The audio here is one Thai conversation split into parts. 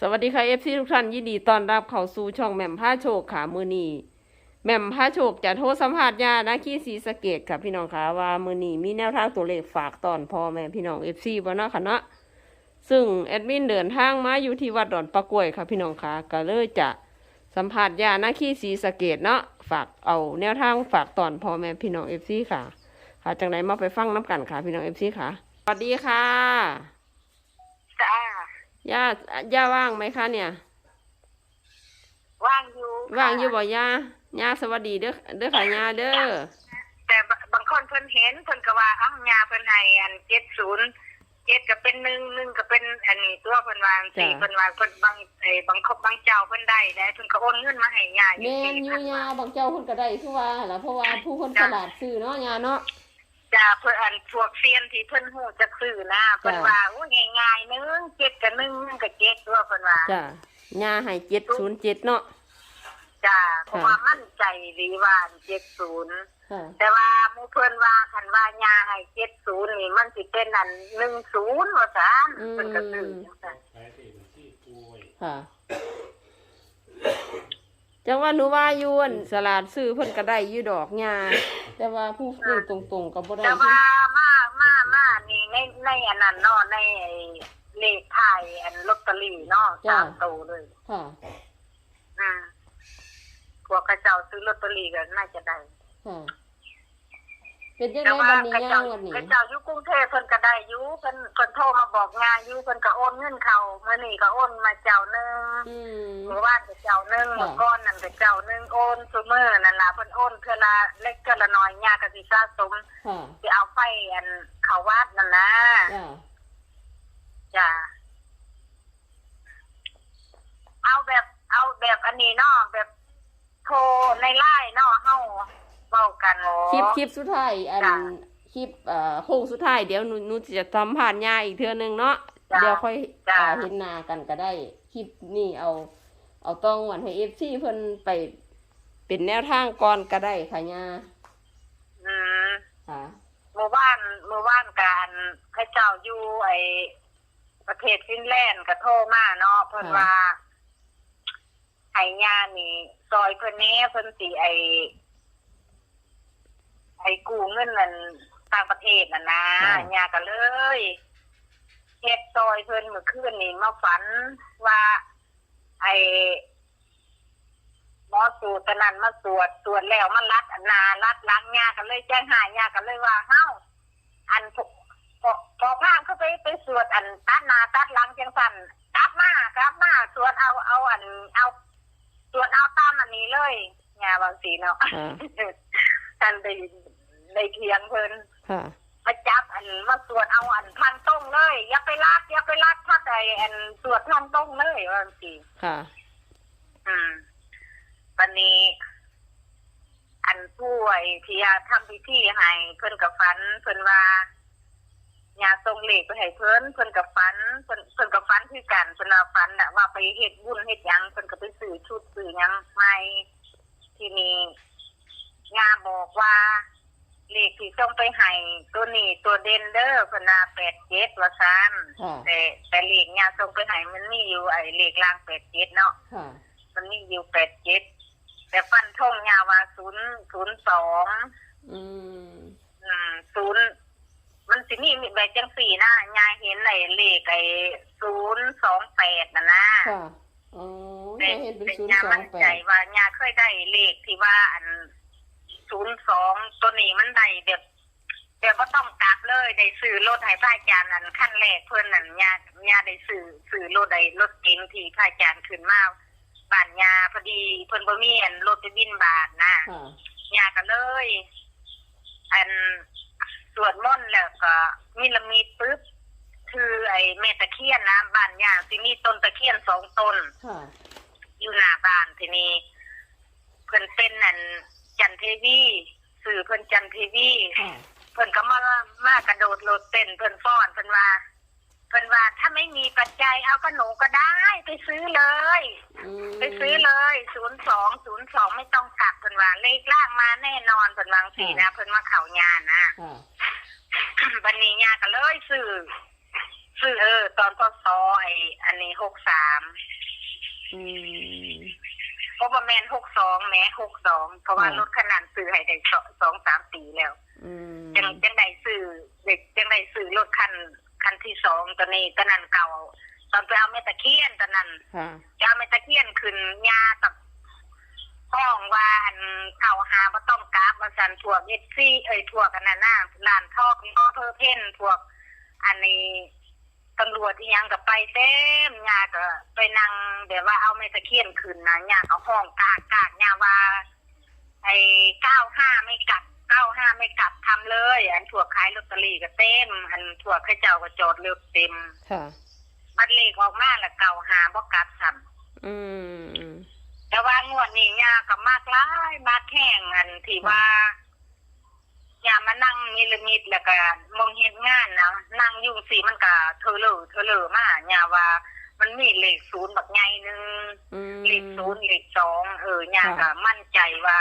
สวัสดีค่ะเอฟซีทุกท่านยินดีต้อนรับเข้าสู่ช่องแหม่มผ้าโชคค่ะมือนีแหม่มผ้าโชคจะโทรสัมภาษณ์ญาณขี้สีสะเกตค่ะพี่น้องค่ะว่ามือนีมีแนวทางตัวเลขฝากตอนพ่อแม่พี่น้องเอฟซีบ่เนาะค่ะเนาะซึ่งแอดมินเดินทางมาอยู่ที่วัดดอนปะกล้วยค่ะพี่น้องค่ะก็เลยจะสัมภาษณ์ญาณขี้สีสะเกตเนาะฝากเอาแนวทางฝากตอนพ่อแม่พี่น้องเอฟซีค่ะค่ะจังไหนมาไปฟังน้ำกันค่ะพี่น้องเอฟซีค่ะสวัสดีค่ะ ย่าย่าว่างไหมคะเนี่ย ว่างอยู่ค่ะว่างอยู่บ่ย่าย่าสวัสดีเด้อเด้อค่ะย่าเด้อแต่บางคนเพิ่นเห็นเพิ่นก็ว่าเอ้ายาเพิ่นให้อันเจ็ดศูนย์เจ็ดก็เป็นหนึ่งหนึ่งก็เป็นอันนี้ตัวเพิ่นว่าสี่เพิ่นว่าเพิ่นบางไอ้บางคบบางเจ้าเพิ่นได้แล้วเพิ่นก็โอนเงินมาให้ยาอยู่แม่นสี่อยู่พันย่าบางเจ้าคนก็ได้คือว่าหั่นล่ะเพราะว่าผู้คนฉลาดซื้อเนาะย่าเนาะ จ้าเพิ่นอันพวกเซียนที่เพิ่นฮู้จักซื้อนะเพิ่นจ้ะว่าโอ้ยง่ายๆหนึงเจ็ดกับหนึ่งหนึ่งกับเจ็ดตัวเพิ่นว่าจ้ะย่าให้เจ็ดศูนย์เจ็ดเนาะจ้าเพราะว่ามั่นใจดีว่าเจ็ดศูนย์ค่ะแต่ว่าหมู่เพิ่นว่าคันว่ายาให้เจ็ดศูนย์นี่มันสิเป็นอันหนึ่งศูนย์ว่าซั่นเพิ่นก็ซื้อจังซั่นค่ะ จังว่าหนูว่าอยู่อั่นสลาดซื้อเพิ่นก็ได้อยู่ดอกย่าแต่ว่าผู้ซื้อตรงๆก็บ่ได้แต่ว่ามามามานี่ในในอันนั้นเนาะในไอ้เลขไทายอันลอตเตอรี่เนาะสามตัวเลยค่ะ อืมพวกกระเจ้าซื้อลอตเตอรี่ก็น่าจะได้ค่ะ เป็นจังแต่ไดว่าบัดนี้กระย่าเจ้างวันนี้กระเจ้าอยู่กรุงเทพเพิ่นก็ได้อยู่เพิ่นเพิ่นโทรมาบอกงานอยู่เพิ่นก็โอนเงินเขาเมื่อนี้ก็โอนมาเจ้าหนึงอืมเมื่อวานก็เจ้าหนึงค่ะเมื่อก่อนนั่นก็เจ้าหนึงโอนซุมื้อนั่นล่ะเพิ่นโอนเทื่อละเล็กเทื่อละน้อยยาก็สิสะสมค่ะสิเอาไฟอันเขาวัดนั่นนะจ้ะจ้ะเอาแบบเอาแบบอันนี้เนาะแบบโทรในไลน์เนาะเฮา เว้ากันโอ้คลิปคลิปสุดท้ายอันจ้ะคลิปเอ่อโค้งสุดท้ายเดี๋ยวหนูหนูจะทำผ่านยาอีกเทื่อนึงเนาะจ้ะเดี๋ยวค่อยจ้ะอ่าเห็นหน้ากันก็ได้คลิปนี่เอา เอาต้องวันให้เอฟซีเพิ่นไปเป็นแนวทางก่อนก็ได้ค่ะยาอืมค่ะเมื่อวานเมื่อวานการพระเจ้าอยู่ไอประเทศฟินแลนด์ก็โทรมาเนาะเพิ่นว่าไห้ญานี่ซอยเพิ่นแหน่เพิ่นสิไอ ไอกู้เงินนั่นต่างประเทศน่ะนะญาก็เลยเฮ็ดซอยเพิ่นเมื่อคืนนี่มาฝันว่า ไอหมอสูตรนั้นมาตรวจตรวจแล้วมันรัดอันนารัดหล้างยากันเลยแจ้งหายยากันเลยว่าเฮ้าอันพอพอพอพามเข้าไปไปสวดอันตัดหนาตัดหลังจังสันกลับมากลับมาสวดเอาเอาอันเอาสวดเอาตามอันนี้เลยยาบางสีเนาะ ค่ะท่านได้ได้เทียงเพิ่นค่ะมาจับอันมาสวดเอาอันทางตรงเลยอย่าไปลากอย่าไปลากถ้าใดอันสวดทางตรงเลยว่าจังสีค่ะ อืมวันนี้ อันผู้ไอ้ที่ทำพิธีให้เพิ่นกับฝันเพิ่นว่าญาทรงเหล็กไปให้เพิ่นเพิ่นกับฝันเพิ่นเพิ่นกับฝันคือกันเพิ่นว่าฝันน่ะว่าไปเฮ็ดบุญเฮ็ดหยังเพิ่นก็ไปซื้อชุดซื้อหยังใหม่ทีนี้ ญาบอกว่าเลขที่ส่งไปให้ตัวนี้ตัวเด่นเด้อเพิ่นน่ะ87ว่าซั่นค่ะ แต่แต่เลขญาส่งไปให้มันมีอยู่ไอ้เลขล่าง87เนาะค่ะ มันมีอยู่แปดเจ็ดแต่ฟันทงยาว่าศูนย์ศูนย์สองอืมอืมศูนย์มันสิมีแบบจังสี่นะยายเห็นไอ้เลขไอ้ศูนย์สองแปดนะนะ ค่ะ อ๋อแต่ยายเห็นเป็นแต่ศูนย์ยาสอมั่งนแปใจดว่ายาเคยได้เลขที่ว่าอัน ศูนย์สองตัวนี้มันได้แบบแบบว่าต้องกลับเลยได้ซื้อรถให้พระอาจารย์นั่นขั้นแรกเพื่อนนั่นยายาได้ซื้อซื้อรถได้รถเก๋งที่พระอาจารย์ขึ้นมาบ้านยาพอดีเพิ่นบ่มีอันรถไปบินบาทนะค่ะยากันเลย อันสวดมนต์แล้วก็มีละมีปึ๊บคือไอ้แม่ตะเคียนนะบ้านยาสิมีต้นตะเคียนสองต้นค่ะอยู่หน้าบ้านทีนี้เพิ่นเป็นนั่น จันเทวีสื่อเพิ่นจันเทวีค่ะเพิ่นก็มามากระโดดโลดเต้นเพิ่นฟ้อนเพิ่นว่าเพิ่นว่าถ้าไม่มีปัจจัยเอาก็หนูก็ได้ ไปซื้อเลย อืมไปซื้อเลยศูนย์สองศูนย์สองไม่ต้องกลับเพิ่นว่าเลขล่างมาแน่นอนเพิ่นวาจังสีนะเพิ่นมาเข่ายานนะค่ะบันนี้ยาก็เลยซื้อซื้อเออ ตอนพศไอ้อันนี้หกสามอืม เพราะว่าแมนหกสองแหม้หกสองเพราะว่าค่ะรถขนาดซื้อให้ได้สองสองสามปีแล้วอืมจังจังได้ซื้อเด็กจังได้ซื้อรถคันคันที่สองตอนนี้ตอนนั้นเก่า ตอนไปเอาเมตะเคียนตอนนั้นค่ะจะเอาเมตะเคียนขึ้นยากับห้องว่าอันเก่าหาบ่ต้องกราบว่าสันพวกเอฟซีเอ้ยพวกกันน่ะนะลานทอกนอเพอเพ่นพวก อันนี้ ตำรวจที่ยังกับไปเต็มยาก็ไปนั่งแบบว่าเอาเมตะเคียนขึ้นนะยาก็ห้องกากกากยาว่า ไอ้เก้าห้าไม่กลับเก้าห้าไม่กลับทำเลย อันถั่วขายลอตเตอรี่ก็เต็ม อันถั่วข้าเจ้าก็จอดเลือกเต็มค่ะ บัตรเลขออกมาแล้วเก่าหาบ่กลับซ้อืมำแต่ว่างวดนี้ยาก็มากหลายมากแห้งอันที่ว่า อย่ามานั่งมิลมิดแล้วก็มองเห็นงานนะนั่งอยู่สีมันก็เธอเลอเธอเลอมาอย่าว่ามันมีเลขศูนย์แบักใหนึ่งเลขศูนย์เลขสองเออย่าก็มั่นใจว่า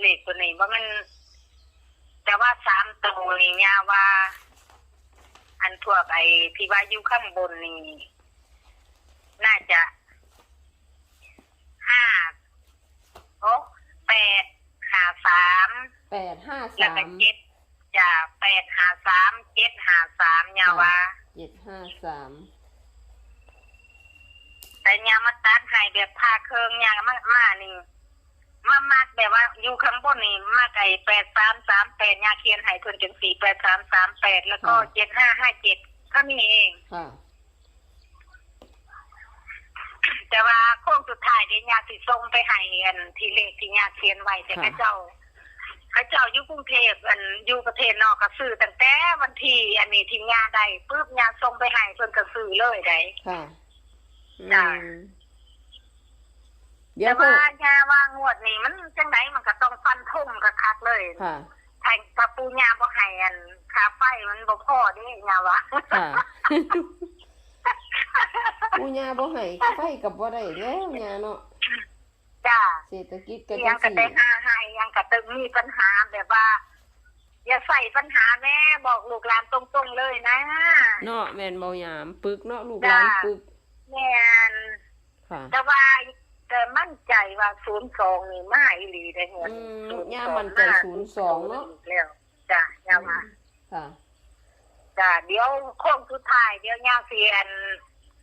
เลขตัวนี้ว่ามันแต่ว่าสามตัวนี่ย่าว่า อันทั่วไปที่ว่าอยู่ข้างบนนี่น่าจะห้าหกแปดห้าสาม แปดห้าแล้วสาก็มเจ็ดจะแปดห้าสามเจ็ดห้าสามย่าว่า เจ็ดห้าสามแต่ยามาตัดให้แบบพาเครื่องยางมามานี่มามากแบบว่าอยู่ข้างบนนี่มากไอ้แปดสามสามแปดยาเคียนให้เพิ่นเป็นสี่แปดสามสามแปดแล้วก็เจ็ดห้าห้าเจ็ดก็มีเอง ค่ะ แต่ว่าโค้งสุดท้ายเดี๋ยวยาสิส่งไปให้อันที่เลขที่ยาเขียนไว้แต่ค่ะเข้าเจ้าเข้าเจ้าอยู่กรุงเทพอันอยู่ประเทศนอกก็ซื้อตั้งแต่วันที่อันนี้ที่ยาได้ปุ๊บยาส่งไปให้เพิ่นก็ซื้อเลยได้ค่ะอืจ้ะมเดี๋ยแต่วเพิ่ว่านยาว่างวดนี้มันจังไดมันก็ต้องฟันทุ่มกับคักเลยค่ะทางกระปูยาบ่ให้อันค่าไฟมันบ่พอเด้ยาว่าค่ะ ปูญาบ่ให้ไฟกับบ่ได้แล้วญาเนาะจ้าเศรษฐกิจก็ยัจังงก็ซี่ได้หาให้ยัง ก็ตึงมีปัญหาแบบว่า อย่าใส่ปัญหาแม่บอกลูกหลานตรงๆเลยนะเนาะแม่นบ่ยามปึกเนาะลูกหลานจ้ะปึกแม่นค่ะ แต่ว่าแต่มั่นใจว่าศูนย์สองนี่มาอีหลีได้เงินอืม02ย่ามั่นใจ02เนอะแล้วจ้ะย่ามาค่ะจ้ะเดี๋ยวโค้งสุดท้ายเดี๋ยวย่าเสียน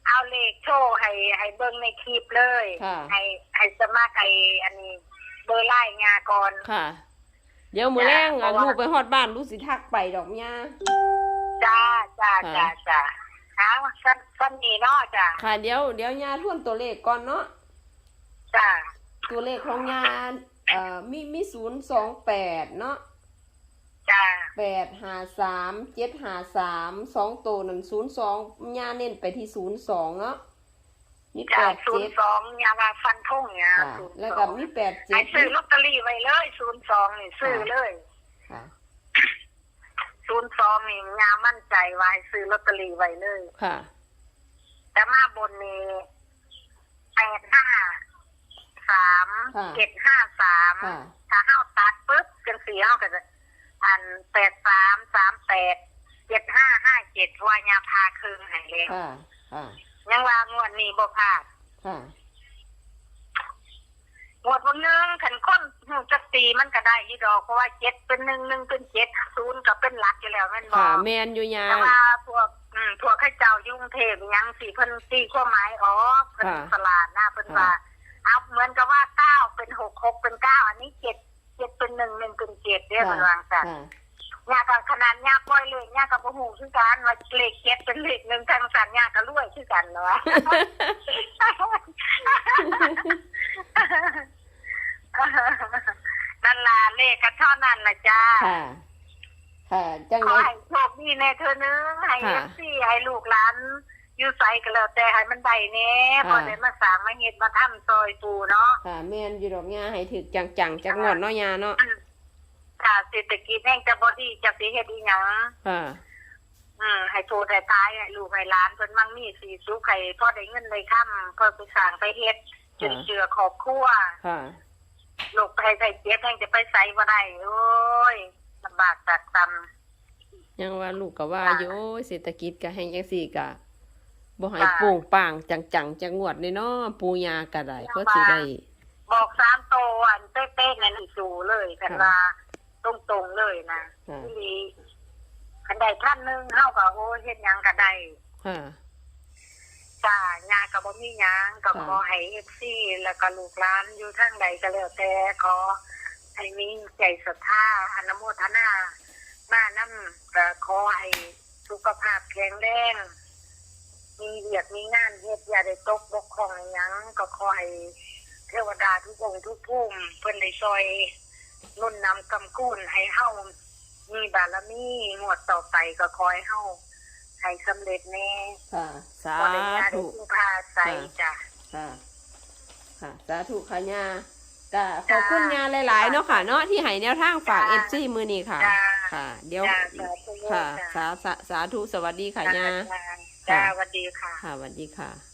เอาเลขโชว์ให้ให้เบิ่งในคลิปเลยค่ะให้ให้สมัครไอ้อันนี้เบอร์ไล่งาก่อน ค่ะ เดี๋ยวมื้อแรงเพอะราะว่าลูกไปฮอดบ้านลูกสิทักไปดอกญาจ้าจ้าค่ะจ้าจ้าเอาสั้นสั้นนี้เนาะจ้าค่ะ เดี๋ยวเดี๋ยวญาทวนตัวเลขก่อนเนาะ จ้าตัวเลขของญาเอ่อมีมี028เนาะ จ้าแปดหาสามเจ็ดหาสามสองตัวหนึ่งศูนย์สองย่าเน้นไปที่ศูนย์สองเนาะ มีแปจ้าดศูเจ็นดย์สองยาว่าฟันทงเนี่ยค่ะศูนย์แล้วสก็องมีแปดเจ็ไอ้ดซื้อลอตเตอรี่ไว้เลยศูนย์สองนี่ซื้อเลยค่ะศูนย์สองนี่ยามั่นใจไว้ซื้อลอตเตอรี่ไว้เลย ค่ะ แต่มาบนนี้แปดห้าสามค่ะเจ็ดห้าสามค่ะ ถ้าเฮาตัดปุ๊บจังสีเฮาก็จะอันแปดสามสามแปดเจ็ดห้าห้าเจ็ดวายาพาคืนให้เลยค่ะค่ะ ยังว่างวดนี้บ่พลาดค่ะงวดวันหนึงขันค้นหูจักตีมันก็ได้อยี่ดอกเพราะว่าเจ็ดเป็นหนึ่งหนึ่งเป็นเจ็ดศูนย์ก็เป็นหลักอยู่แล้วแม่นบอค่ะ กแมนอยู่ยาแต่ว่าพวกอืมพวกข้าเจ้ายุ่กรุงเทพยังสี่เพิ่นตีข้อหมายออกเพิ่นค่ะสลาดหน้าเพิ่นค่ะว่าเอาเหมือนกับว่าเก้าเป็นหกหกเป็นเก้าอันนี้เจ็ดเจ็ดเป็นหนึ่งหนึ่งเป็นเจ็ดเด้อค่ะมันวางกัน ค่ะ ยากับขนาดยาปล่อยเลยยากับบ่ฮู้คือกันว่าเลขเจ็ดเป็นเลขหนึ่งทางสันยาก็รวยคือกันเนาะนั่นล่ะเลขก็เท่านั้นล่ะจ้าค่ะค่ะจังขอไดให้โชคดีแน่เธอนึงให้ค่ะเอฟซีให้ลูกหลานอยู่ใส่ก็แล้วแต่ให้มันได้แน่ค่ะพอได้มาสร้างมาเฮ็ดมาทำซอยปูเนาะค่ะแมนอยู่ดอกยาให้ถึกจังจังๆจักงวดเนาะยาเนาะ ถ้าเศรษฐกิจแห่งจะบ่ดีจะสิเฮ็ดอีหยังค่ะ อืมให้โทษให้ตายให้ลูกให้หลานเพิ่นมั่งมีสีสุขให้พอได้เงินได้ค่ำเพิ่นไปสร้างไปเฮ็ดจนค่ะเจือครอบครัวค่ะ ลูกไปใส่เจ็บแห่งจะไปใส่บ่ได้โอ้ยลำบากตักตำยังว่าลูกก็ว่าอยู่โอ้ยเศรษฐกิจก็แห่งจังซี่ก็บ่ให้จ้ะโป่งป่างจังๆจังงวดเลยเนาะปูยาก็ได้ก็สิได้ บอกสามโตวอันเป๊ะๆในหนังสูเลยคันค่ะว่า ตรงๆเลยนะค่ะ ทีนี้คันใดท่านหนึงเฮาก็โอ้เฮ็ดหยังก็ได้ค่ะ จ้าญาก็บ่มีหยังก็ค่ะขอให้ FC แล้วก็ลูกหลานอยู่ทางใดก็แล้วแต่ขอให้มีใจศรัทธาอนุโมทนามานํก็ขอให้สุขภาพแข็งแรง มีเวียกมีงานเฮ็ดอย่าได้ตกบกพร่องหยังก็ขอให้เทวดาทุกองค์ทุกภูมิเพิ่นได้ช่วย นุ่นนำกำกูลให้เฮามีบารมีงวดต่อไปก็ขอให้เฮาให้สำเร็จแน่ค่ะ สาขอได้ญาได้ธุ พึ่งพาใส่จ้ะ ค่ะ ค่ะ สาธุค่ะยาก็ขอบคุณยาหลายๆ เนาะค่ะ เนาะที่ให้แนวทางฝากจ้า FC มื้อนี้ค่ะ จ้า ค่ะ เดี๋ยว จ้าสาธุค่ะ จ้าสาสาสาธุ สวัสดีค่ะยา จ้าจ้าสวัสดีค่ะ ค่ะสวัสดีค่ะ